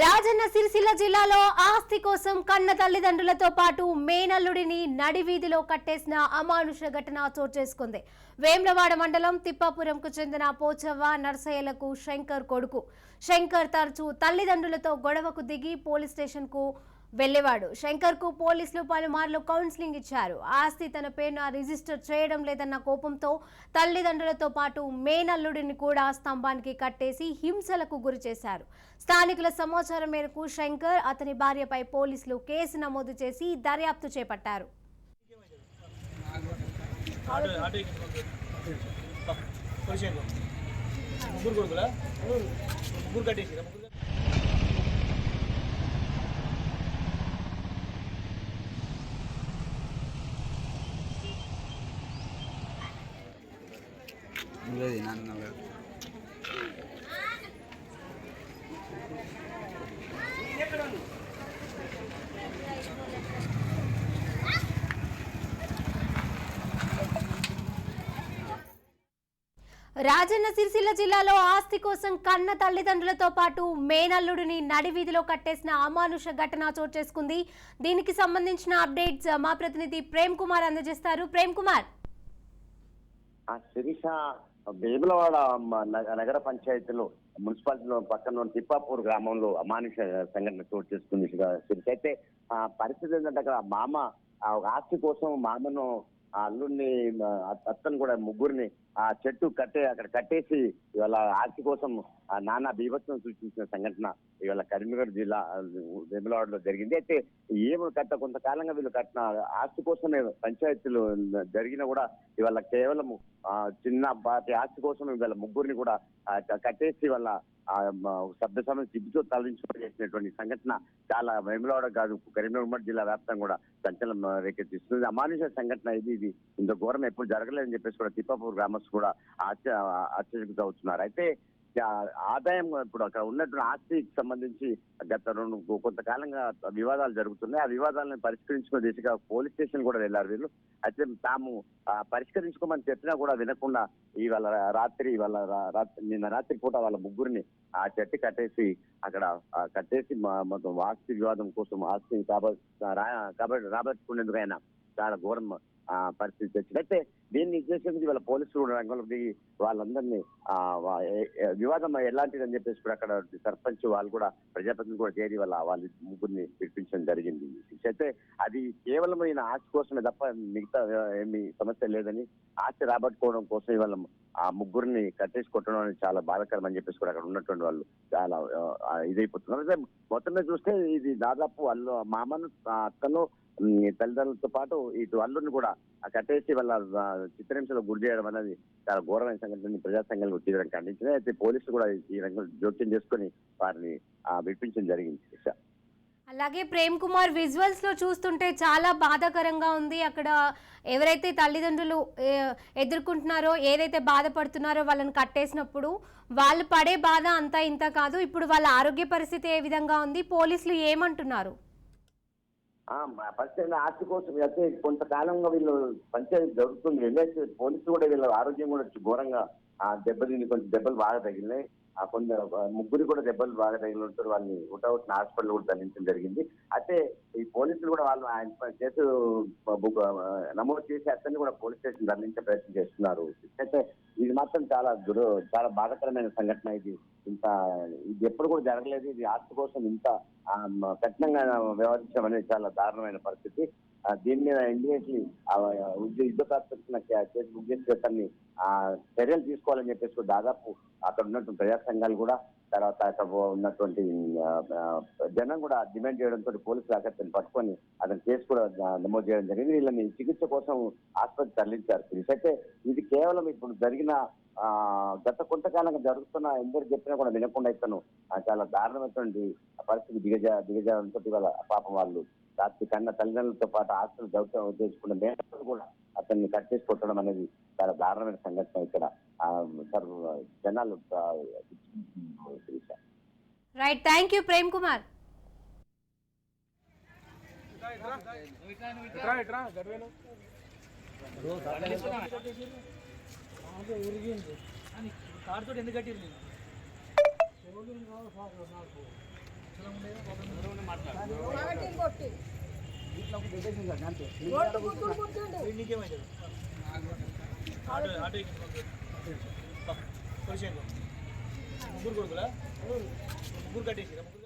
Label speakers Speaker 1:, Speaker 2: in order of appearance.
Speaker 1: రాజన్న సిరిసిల్ల జిల్లాలో ఆస్తి కోసం కన్న తల్లిదండ్రులతో పాటు మేనల్లుడిని నడివీధిలో కట్టేసిన అమానుష ఘటన చోటు చేసుకుంది. వేమ్లవాడ మండలం తిప్పాపురంకు చెందిన పోచవ్వ నర్సయ్యలకు శంకర్ కొడుకు. శంకర్ తరచూ తల్లిదండ్రులతో గొడవకు దిగి పోలీస్ స్టేషన్కు వెళ్ళేవాడు. శంకర్కు పోలీసులు పలుమార్లు కౌన్సిలింగ్ ఇచ్చారు. ఆస్తి తన పేరున రిజిస్టర్ చేయడం లేదన్న కోపంతో తల్లిదండ్రులతో పాటు మేనల్లుడిని కూడా స్తంభానికి కట్టేసి హింసలకు గురి చేశారు. స్థానికుల సమాచారం మేరకు శంకర్ అతని భార్యపై పోలీసులు కేసు నమోదు చేసి దర్యాప్తు చేపట్టారు.
Speaker 2: ముగ్గురు కొడుకులా? ముగ్గురు
Speaker 1: రాజన్న సిరిసిల్ల జిల్లాలో ఆస్తి కోసం కన్న తల్లిదండ్రులతో పాటు మేనల్లుడిని నడివీధిలో కట్టేసిన అమానుష ఘటన చోటు చేసుకుంది. దీనికి సంబంధించిన అప్డేట్స్ మా ప్రతినిధి ప్రేమ్ కుమార్ అందజేస్తారు. ప్రేమ్ కుమార్.
Speaker 3: శిరీష వేములవాడ నగర పంచాయతీలో మున్సిపాలిటీలో పక్కన ఉన్న తిప్పాపూర్ గ్రామంలో అమానుష సంఘటన చోటు చేసుకుంది అయితే ఆ పరిస్థితి ఏంటంటే అక్కడ మామ ఆస్తి కోసం మామను ఆ అల్లుడిని అత్తను కూడా ముగ్గురిని ఆ చెట్టు కట్టే అక్కడ కట్టేసి ఇవాళ ఆస్తి కోసం ఆ నానా బీభత్సం సృష్టించిన సంఘటన ఇవాళ కరీంనగర్ జిల్లా ఆ, వేములవాడలో జరిగింది. అయితే ఏమి కట్ట కొంతకాలంగా వీళ్ళు కట్టిన ఆస్తి కోసమే పంచాయతీలు జరిగినా కూడా ఇవాళ కేవలం ఆ, చిన్న పాటి ఆస్తి కోసం ఇవాళ ముగ్గురిని కూడా కట్టేసి వాళ్ళ ఆ, సభ్య సమయం సిగ్గుతో తరలించుకొని చేసినటువంటి సంఘటన చాలా వేములవాడ కాదు కరీంనగర్ ఉమ్మడి జిల్లా వ్యాప్తంగా కూడా సంచలనం రేకెత్తిస్తుంది. అమానుష సంఘటన ఇది ఇది ఇంత ఘోరం ఎప్పుడు జరగలేదని చెప్పేసి కూడా తిప్పాపూర్ గ్రామస్తులు కూడా ఆశ్చర్య ఆశ్చర్యకు అవుతున్నారు అయితే ఆదాయం ఇప్పుడు అక్కడ ఉన్నటువంటి ఆస్తికి సంబంధించి గత రెండు కొంతకాలంగా వివాదాలు జరుగుతున్నాయి. ఆ వివాదాలను పరిష్కరించుకునే దిశగా పోలీస్ స్టేషన్ కూడా వెళ్ళారు వీళ్ళు. అయితే తాము పరిష్కరించుకోమని చెప్పినా కూడా వినకుండా ఇవాళ రాత్రి ఇవాళ రాత్రి నిన్న రాత్రి పూట వాళ్ళ ముగ్గురిని ఆ చెట్టు కట్టేసి అక్కడ కట్టేసి మొత్తం ఆస్తి వివాదం కోసం ఆస్తిని కాబట్టి రాబట్టుకునేందుకు ఆయన చాలా ఘోరం పరిస్థితి వచ్చింది అయితే దీన్ని చేసేందుకు వాళ్ళ పోలీసులు రంగంలో దిగి వాళ్ళందరినీ వివాదం ఎలాంటిది అని చెప్పేసి కూడా అక్కడ సర్పంచ్ వాళ్ళు కూడా ప్రజాప్రతినిధులు కూడా చేరి వాళ్ళ వాళ్ళ ముగ్గురిని పిలిపించడం జరిగింది. అయితే అది కేవలం ఈయన ఆస్తి కోసమే తప్ప మిగతా ఏమి సమస్య లేదని ఆస్తి రాబట్టుకోవడం కోసం ఇవాళ ఆ ముగ్గురిని కట్టేసి కొట్టడం అనేది చాలా బాధాకరం అని చెప్పేసి కూడా అక్కడ ఉన్నటువంటి వాళ్ళు చాలా ఇదైపోతున్నారు. అయితే మొత్తం మీద చూస్తే ఇది దాదాపు వాళ్ళు మామను ఆ అత్తను తల్లిదండ్రులతో పాటు ఇటు అల్లుని కూడా ఆ కట్టేసి వాళ్ళ చిత్రహింసలో గురి చేయడం అనేది చాలా ఘోరమైన సంఘటన ప్రజా సంఘాలు తీవ్రం ఖండించినాయి అయితే పోలీసులు కూడా ఈ రంగంలో జోక్యం చేసుకొని వారిని విడిపించడం జరిగింది.
Speaker 1: అలాగే ప్రేమ్ కుమార్ విజువల్స్లో చూస్తుంటే చాలా బాధాకరంగా ఉంది. అక్కడ ఎవరైతే తల్లిదండ్రులు ఎదుర్కొంటున్నారో ఏదైతే బాధపడుతున్నారో వాళ్ళని కట్టేసినప్పుడు వాళ్ళు పడే బాధ అంతా ఇంత కాదు. ఇప్పుడు వాళ్ళ ఆరోగ్య పరిస్థితి ఏ విధంగా ఉంది? పోలీసులు ఏమంటున్నారు?
Speaker 3: ఫస్ట్ ఆస్తి కోసం అయితే కొంతకాలంగా వీళ్ళు పంచాయతీ జరుగుతుంది. వెళ్ళేసి పోలీసులు కూడా వీళ్ళ ఆరోగ్యం కూడా ఘోరంగా ఆ దెబ్బతిని కొంచెం దెబ్బలు బాగా తగిలినాయి. కొంత ముగ్గురు కూడా దెబ్బలు బాగా తగిలి ఉంటారు వాళ్ళని ఉటౌట్ హాస్పిటల్ కూడా తరలించడం జరిగింది. అయితే ఈ పోలీసులు కూడా వాళ్ళు ఆయన పై కేసు నమోదు చేసి అతన్ని కూడా పోలీస్ స్టేషన్ తరలించే ప్రయత్నం చేస్తున్నారు. అయితే ఇది మాత్రం చాలా దురు చాలా బాధాకరమైన సంఘటన ఇది. ఇంత ఇది ఎప్పుడు కూడా జరగలేదు. ఇది ఆస్తి కోసం ఇంత కఠినంగా వ్యవహరించడం అనేది చాలా దారుణమైన పరిస్థితి. దీని మీద ఇమీడియట్లీ యుద్ధకాత్మక కేసు బుక్ చేసి అతన్ని చర్యలు తీసుకోవాలని చెప్పేసి దాదాపు అక్కడ ఉన్నటువంటి ప్రజా సంఘాలు కూడా తర్వాత అక్కడ ఉన్నటువంటి జనం కూడా డిమాండ్ చేయడంతో పోలీసులు అతన్ని పట్టుకొని అతని కేసు కూడా నమోదు చేయడం జరిగింది. వీళ్ళని చికిత్స కోసం ఆసుపత్రి తరలించారు. అయితే ఇది కేవలం ఇప్పుడు జరిగిన గత కొంతకాలంగా జరుగుతున్న ఎందరు చెప్పినా కూడా వినకుండా ఇతను చాలా దారుణమైనటువంటి పరిస్థితి దిగజా దిగజారంతో పాపం వాళ్ళు రాత్రి కన్న తల్లిదండ్రులతో పాటు ఆస్తులు దౌత్యం ఉద్దేశించుకున్న మేనలు కూడా అతన్ని కట్టేసి కొట్టడం అనేది చాలా దారుణమైన సంఘటన ఇక్కడ. జనాలు.
Speaker 1: Right thank you Prem Kumar
Speaker 2: కారుతో ఎందుకు కట్టిరు నేను నీకేమైంది? ఆటో ఆటో ఎక్కి ముగ్గురు కొడుకులా? ముగ్గురు కట్టేసి ముగ్గురు